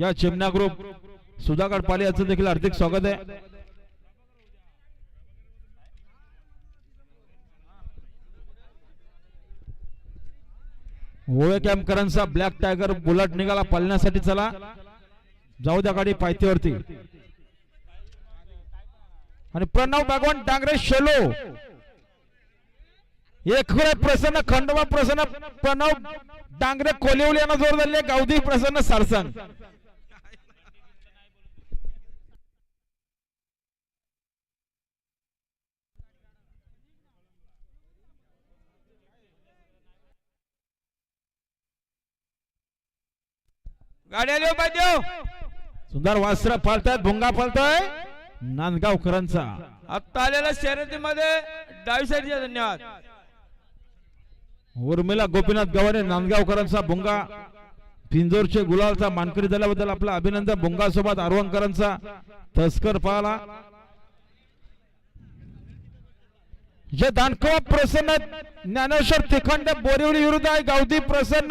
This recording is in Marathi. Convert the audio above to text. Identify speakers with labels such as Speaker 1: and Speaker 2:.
Speaker 1: या चिमणा ग्रुप सुधाकर पाले याचं देखील हार्दिक स्वागत आहे. ओळे कॅम्पकरांचा ब्लॅक टायगर बुलट निघाला पालण्यासाठी चला. जाऊ द्या गाडी पायथीवरती आणि प्रणव भगवान डांगरे शेलो. एक प्रसन्न खंडोबा प्रसन्न प्रणव डांगरे कोलिवली यांना जोर झाले गावदी प्रसन्न सारसंग
Speaker 2: गाड्या आली पाहिजे
Speaker 1: सुंदर वास्त्र पालतायत भुंगा पालतोय नांदगावकरांचा.
Speaker 2: आता आलेल्या शर्यतीमध्ये डावी साईडचे धन्यवाद.
Speaker 1: उर्मिला गोपीनाथ गवारे नांदगावकरांचा भोंगा पिंजोरचे गुलालचा मानकरी झाल्याबद्दल आपला अभिनंदन भोंगासोबत आरवणकरांचा तस्कर पाहला जे दानकोवा प्रसन्न ज्ञानेश्वर तिखंड बोरिवली विरुद्ध आहे गावदी प्रसन्न.